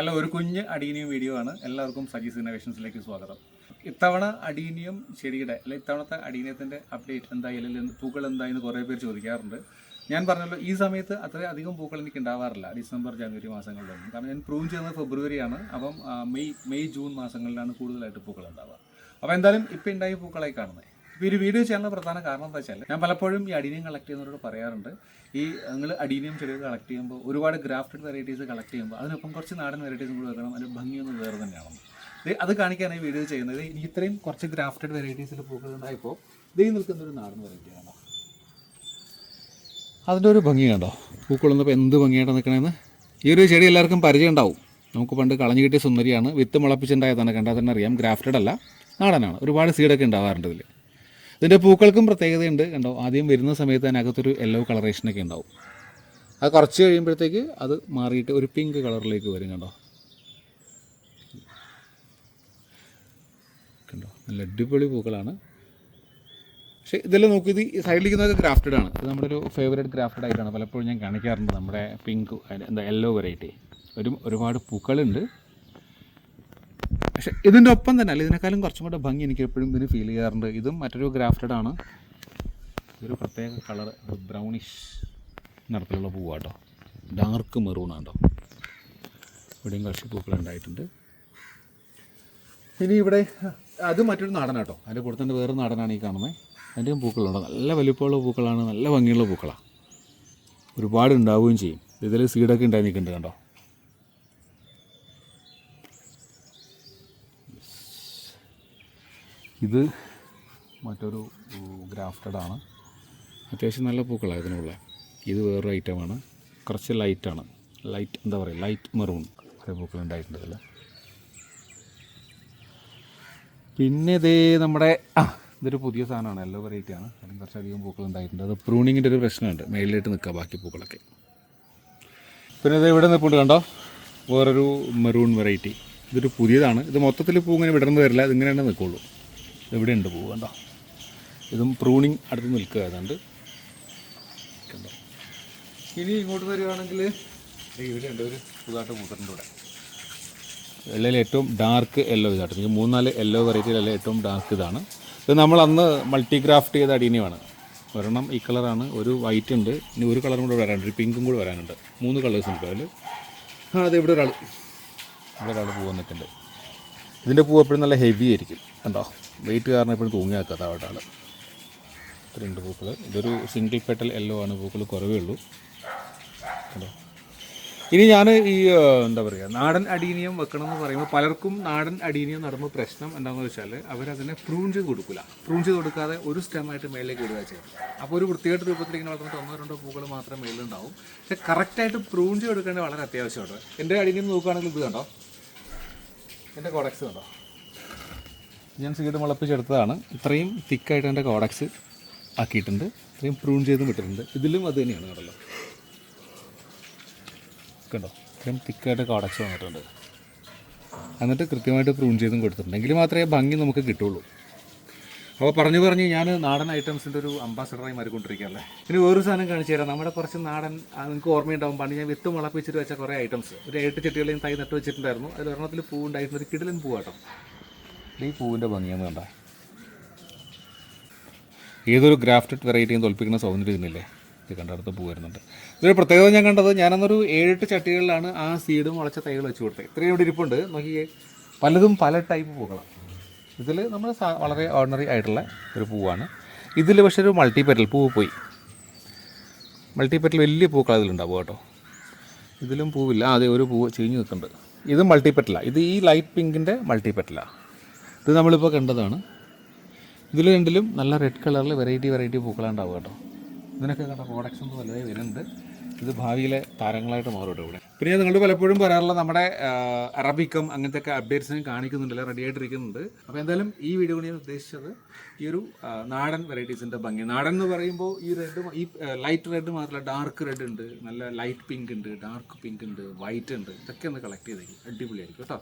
Hello ഒരു കുഞ്ഞ് adenium video ആണ്. എല്ലാവർക്കും സജീസ് ഇന്നോവേഷൻസിലേക്ക് സ്വാഗതം. ഇത്തവണ അടീനിയം ചെടിയുടെ അല്ലെ ഇത്തവണത്തെ അടീനിയത്തിന്റെ അപ്ഡേറ്റ് എന്തായി അല്ലെങ്കിൽ പൂക്കൾ എന്തായി എന്ന് കുറേ പേര് ചോദിക്കാറുണ്ട്. ഞാൻ പറഞ്ഞല്ലോ ഈ സമയത്ത് അത്ര അധികം പൂക്കൾ എനിക്ക് ഉണ്ടാവാറില്ല ഡിസംബർ ജനുവരി മാസങ്ങളിലൊന്നും കാരണം ഞാൻ പ്രൂവ് ചെയ്യുന്നത് ഫെബ്രുവരിയാണ്. അപ്പം മെയ് മെയ് ജൂൺ മാസങ്ങളിലാണ് കൂടുതലായിട്ട് പൂക്കൾ ഉണ്ടാവുക. അപ്പോൾ എന്തായാലും ഇപ്പോൾ ഉണ്ടായി പൂക്കളായി കാണുന്നത്. ഈ ഒരു വീഡിയോ ചെയ്യാനുള്ള പ്രധാന കാരണം എന്താ വെച്ചാൽ ഞാൻ പലപ്പോഴും ഈ അടീനിയം കളക്ട് ചെയ്യുന്നവരോട് പറയാറുണ്ട്. ഈ നിങ്ങൾ അടീനിയം ചെടികൾ കളക്ട് ചെയ്യുമ്പോൾ ഒരുപാട് ഗ്രാഫ്റ്റഡ് വെറൈറ്റീസ് കളക്ട് ചെയ്യുമ്പോൾ അതിനൊപ്പം കുറച്ച് നാടൻ വെറൈറ്റീസും കൂടി വെക്കണം. അതിന്റെ ഭംഗിയൊന്നും വേറെ തന്നെയാണ് അത് കാണിക്കാനാണ് ഈ വീഡിയോ ചെയ്യുന്നത്. ഇനി ഇത്രയും കുറച്ച് ഗ്രാഫ്റ്റഡ് വെറൈറ്റീസിൽ പൂക്കൾ ഉണ്ടായപ്പോൾ ഇതേ നിൽക്കുന്ന ഒരു നാടൻ വെറൈറ്റിയാണ് അതിന്റെ ഒരു ഭംഗി കണ്ടോ? പൂക്കളൊന്നപ്പോൾ എന്ത് ഭംഗിയായിട്ട് നിൽക്കണമെന്ന് ഈ ഒരു ചെടി എല്ലാവർക്കും പരിചയം ഉണ്ടാവും. നമുക്ക് പണ്ട് കളഞ്ഞു കിട്ടിയ സുന്ദരിയാണ്. വിത്ത് മുളപ്പിച്ചുണ്ടായതാണ്. കണ്ടാൽ തന്നെ അറിയാം. ഗ്രാഫ്റ്റഡ് അല്ല നാടനാണ്. ഒരുപാട് സീഡൊക്കെ ഉണ്ടാവാറുണ്ട് ഇതിൽ ഇതിന്റെ പൂക്കൾക്കും പ്രത്യേകതയുണ്ട്. കണ്ടോ ആദ്യം വരുന്ന സമയത്ത് അതിനകത്തൊരു യെല്ലോ കളറേഷനൊക്കെ ഉണ്ടാവും. അത് കുറച്ച് കഴിയുമ്പോഴത്തേക്ക് അത് മാറിയിട്ട് ഒരു പിങ്ക് കളറിലേക്ക് വരും കണ്ടോ. കണ്ടോ നല്ല അടിപൊളി പൂക്കളാണ്. പക്ഷേ ഇതെല്ലാം നോക്കി ഇത് സൈഡിലിരിക്കുന്നതൊക്കെ ഗ്രാഫ്റ്റഡ് ആണ്. ഇത് നമ്മുടെ ഒരു ഫേവറേറ്റ് ഗ്രാഫ്റ്റഡ് ആയിട്ടാണ് പലപ്പോഴും ഞാൻ കാണിക്കാറുണ്ട് നമ്മുടെ പിങ്ക് എന്താ യെല്ലോ വെറൈറ്റി ഒരു ഒരുപാട് പൂക്കളുണ്ട്. പക്ഷേ ഇതിന്റെ ഒപ്പം തന്നെ അല്ല ഇതിനേക്കാളും കുറച്ചും കൂടെ ഭംഗി എനിക്ക് എപ്പോഴും ഇതിന് ഫീൽ ചെയ്യാറുണ്ട്. ഇതും മറ്റൊരു ഗ്രാഫ്റ്റഡ് ആണ്. ഒരു പ്രത്യേക കളർ ബ്രൗണിഷ് നിറത്തിലുള്ള പൂവാട്ടോ ഡാർക്ക് മെറൂൺ ആട്ടോ ഇവിടെയും കുറച്ച് പൂക്കൾ ഉണ്ടായിട്ടുണ്ട്. ഇനി ഇവിടെ അത് മറ്റൊരു നാടനാട്ടോ അതിന്റെ കൂടെ തന്നെ വേറെ നാടനാണ് ഈ കാണുന്നത് അതിന്റെയും പൂക്കളുണ്ട്. നല്ല വലിപ്പമുള്ള പൂക്കളാണ് നല്ല ഭംഗിയുള്ള പൂക്കളാണ് ഒരുപാട് ഉണ്ടാവുകയും ചെയ്യും. ഇതിൽ സീഡൊക്കെ ഉണ്ടായി നിൽക്കുന്നുണ്ട് കണ്ടോ? ഇത് മറ്റൊരു ഗ്രാഫ്റ്റഡ് ആണ്. അത്യാവശ്യം നല്ല പൂക്കളാണ് ഇതിനുള്ള. ഇത് വേറൊരു ഐറ്റമാണ് കുറച്ച് ലൈറ്റാണ് ലൈറ്റ് എന്താ പറയുക ലൈറ്റ് മെറൂൺ കുറേ പൂക്കൾ ഉണ്ടായിട്ടുണ്ട് ഇതിൽ പിന്നെ ഇതേ നമ്മുടെ ആ ഇതൊരു പുതിയ സാധനമാണ്. എല്ലോ വെറൈറ്റി ആണ്. അതിന് കുറച്ചധികം പൂക്കൾ ഉണ്ടായിട്ടുണ്ട്. അത് പ്രൂണിങ്ങിന്റെ ഒരു പ്രശ്നമുണ്ട്. മേളിലായിട്ട് നിൽക്കുക ബാക്കി പൂക്കളൊക്കെ. പിന്നെ ഇത് ഇവിടെ നിൽപ്പുണ്ട് കണ്ടോ? വേറൊരു മെറൂൺ വെറൈറ്റി ഇതൊരു പുതിയതാണ്. ഇത് മൊത്തത്തിൽ പൂ ഇങ്ങനെ വിടർന്ന് വരില്ല. ഇതിങ്ങനെ തന്നെ നിൽക്കുള്ളൂ. ഇവിടെ ഉണ്ട് പൂ കണ്ടോ? ഇതും പ്രൂണിങ് അടുത്ത് നിൽക്കുക ഏതാണ്ട്. കണ്ടോ? ഇനി ഇങ്ങോട്ട് വരികയാണെങ്കിൽ ഇവിടെ ഉണ്ട് ഒരു പുതുതായിട്ട് പൂത്തിട്ടുണ്ട് ഇവിടെ. എല്ലയിൽ ഏറ്റവും ഡാർക്ക് യെല്ലോ ഇതായിട്ട് എനിക്ക് മൂന്നാൽ യെല്ലോ വെറൈറ്റിയിലല്ല ഏറ്റവും ഡാർക്ക് ഇതാണ്. ഇത് നമ്മൾ അന്ന് മൾട്ടി ക്രാഫ്റ്റ് ചെയ്ത അടീനിയമാണ് ഒരെണ്ണം ഈ കളറാണ് ഒരു വൈറ്റ് ഉണ്ട് ഇനി ഒരു കളറും കൂടെ വരാനുണ്ട് ഒരു പിങ്കും കൂടെ വരാനുണ്ട്. മൂന്ന് കളേഴ്സ് ഉണ്ട് അതിൽ ആ അതെ ഇവിടെ ഒരാൾ ഇവിടെ ഒരാൾ പൂ വന്നിട്ടുണ്ട്. ഇതിന്റെ പൂ എപ്പോഴും നല്ല ഹെവി ആയിരിക്കും. കണ്ടോ? വെയിറ്റ് കാരണം എപ്പോഴും തൂങ്ങിയാക്കാത്ത അവിടെ രണ്ട് പൂക്കൾ ഇതൊരു സിംഗിൾ പെട്ടൽ എല്ലോ ആണ്. പൂക്കൾ കുറവേ ഉള്ളൂ. കണ്ടോ? ഇനി ഞാൻ ഈ എന്താ പറയുക നാടൻ അടീനിയം വെക്കണം എന്ന് പറയുമ്പോൾ പലർക്കും നാടൻ അടീനിയം നടുമ്പോൾ പ്രശ്നം എന്താണെന്ന് വെച്ചാൽ അവരതിനെ പ്രൂൺ ചെയ്ത് കൊടുക്കില്ല പ്രൂൺ ചെയ്ത് കൊടുക്കാതെ ഒരു സ്റ്റെമായിട്ട് മേളിലേക്ക് ഇടുക ചെയ്യും. അപ്പോൾ ഒരു വൃത്തിയായിട്ട് ഇങ്ങനെ വളർന്നിട്ട് ഒന്നോ രണ്ടോ പൂക്കൾ മാത്രമേ മേളിലുണ്ടാവും. പക്ഷെ കറക്റ്റായിട്ട് പ്രൂൺ ചെയ്ത് കൊടുക്കേണ്ടത് വളരെ അത്യാവശ്യമാണ്. എന്റെ അടീനിയം നോക്കുകയാണെങ്കിൽ ഇത് കണ്ടോ? എന്റെ കോഡക്സ് കണ്ടോ? ഞാൻ സീഡ് മുളപ്പിച്ചെടുത്തതാണ്. ഇത്രയും തിക്കായിട്ട് എന്റെ കോഡക്സ് ആക്കിയിട്ടുണ്ട്. ഇത്രയും പ്രൂൺ ചെയ്തും വിട്ടിട്ടുണ്ട് ഇതിലും അത് തന്നെയാണ് കണ്ടല്ലോ. കണ്ടോ? ഇത്രയും തിക്കായിട്ട് കോഡക്സ് വന്നിട്ടുണ്ട്. എന്നിട്ട് കൃത്യമായിട്ട് പ്രൂൺ ചെയ്തും കൊടുത്തിട്ടുണ്ട്. മാത്രമേ ഭംഗി നമുക്ക് കിട്ടുള്ളൂ. അപ്പോൾ പറഞ്ഞു പറഞ്ഞ് ഞാൻ നാടൻ ഐറ്റംസിന്റെ ഒരു അംബാസഡറായി മാറിക്കൊണ്ടിരിക്കുകയല്ലേ ഇനി വേറൊരു സാധനം കാണിച്ചു തരാം. നമ്മുടെ കുറച്ച് നാടൻ നിങ്ങൾക്ക് ഓർമ്മയുണ്ടാവും. പണ്ട് ഞാൻ വിത്ത് മുളപ്പിച്ചിട്ട് വെച്ച കുറേ ഐറ്റംസ്. ഒരു ഏട്ട് ചെട്ടികളെയും തൈ നട്ട് വെച്ചിട്ടുണ്ടായിരുന്നു. അതിൽ ഒരെണ്ണത്തിൽ പൂ ഉണ്ടായിരുന്നു. ഒരു കിടിലൻ പൂവാട്ടോ ഈ പൂവിന്റെ ഭംഗിയാണ് കണ്ട. ഏതൊരു ഗ്രാഫ്റ്റഡ് വെറൈറ്റിയും തോൽപ്പിക്കുന്ന സൗന്ദര്യം ഇതിനില്ലേ ഇത് കണ്ടടുത്ത് പൂ വരുന്നുണ്ട്. ഇതൊരു പ്രത്യേകത ഞാൻ കണ്ടത് ഞാനന്നൊരു ഏഴെട്ട് ചട്ടികളിലാണ് ആ സീഡും മുളച്ച തൈകൾ വെച്ച് കൊടുത്തത്. ഇത്രയും ഇവിടെ ഇരിപ്പുണ്ട്. നോക്കിയേ പലതും പല ടൈപ്പ് പൂക്കളാണ്. ഇതിൽ നമ്മൾ വളരെ ഓർഡിനറി ആയിട്ടുള്ള ഒരു പൂവാണ്. ഇതിൽ പക്ഷേ ഒരു മൾട്ടി പെറ്റൽ പൂവ് പോയി. മൾട്ടി പെറ്റൽ വലിയ പൂക്കൾ അതിലുണ്ടാവും കേട്ടോ. ഇതിലും പൂവില്ല. അതെ ഒരു പൂവ് ചീഞ്ഞ് നിൽക്കുന്നുണ്ട്. ഇത് മൾട്ടി പെറ്റലാണ് ഇത് ഈ ലൈറ്റ് പിങ്കിന്റെ മൾട്ടി പെറ്റലാണ് ഇത് നമ്മളിപ്പോൾ കണ്ടതാണ്. ഇതിൽ രണ്ടിലും നല്ല റെഡ് കളറിൽ വെറൈറ്റി വെറൈറ്റി പൂക്കളാണ് പൂക്കളുണ്ടാവും കേട്ടോ. ഇതിനൊക്കെ കണ്ട പ്രോഡക്ട്സ് ഒന്നും വലുതായി വരുന്നുണ്ട്. ഇത് ഭാവിയിലെ താരങ്ങളായിട്ട് മാറും ഇവിടെ. പിന്നെ നിങ്ങൾ പലപ്പോഴും പറയാറുള്ള നമ്മുടെ അറബിക്കം അങ്ങനത്തെ ഒക്കെ അപ്ഡേറ്റ്സിനും കാണിക്കുന്നുണ്ടല്ലോ റെഡി ആയിട്ടിരിക്കുന്നുണ്ട്. അപ്പോൾ എന്തായാലും ഈ വീഡിയോ കൊണ്ട് ഞാൻ ഉദ്ദേശിച്ചത് ഈ ഒരു നാടൻ വെറൈറ്റീസിന്റെ ഭംഗി. നാടൻ എന്ന് പറയുമ്പോൾ ഈ റെഡ് ഈ ലൈറ്റ് റെഡ് മാത്രമല്ല ഡാർക്ക് റെഡ് ഉണ്ട് നല്ല ലൈറ്റ് പിങ്ക് ഉണ്ട് ഡാർക്ക് പിങ്ക് ഉണ്ട് വൈറ്റ് ഉണ്ട് ഇതൊക്കെ ഒന്ന് കളക്ട് ചെയ്തേക്കും. അടിപൊളിയായിരിക്കും കേട്ടോ.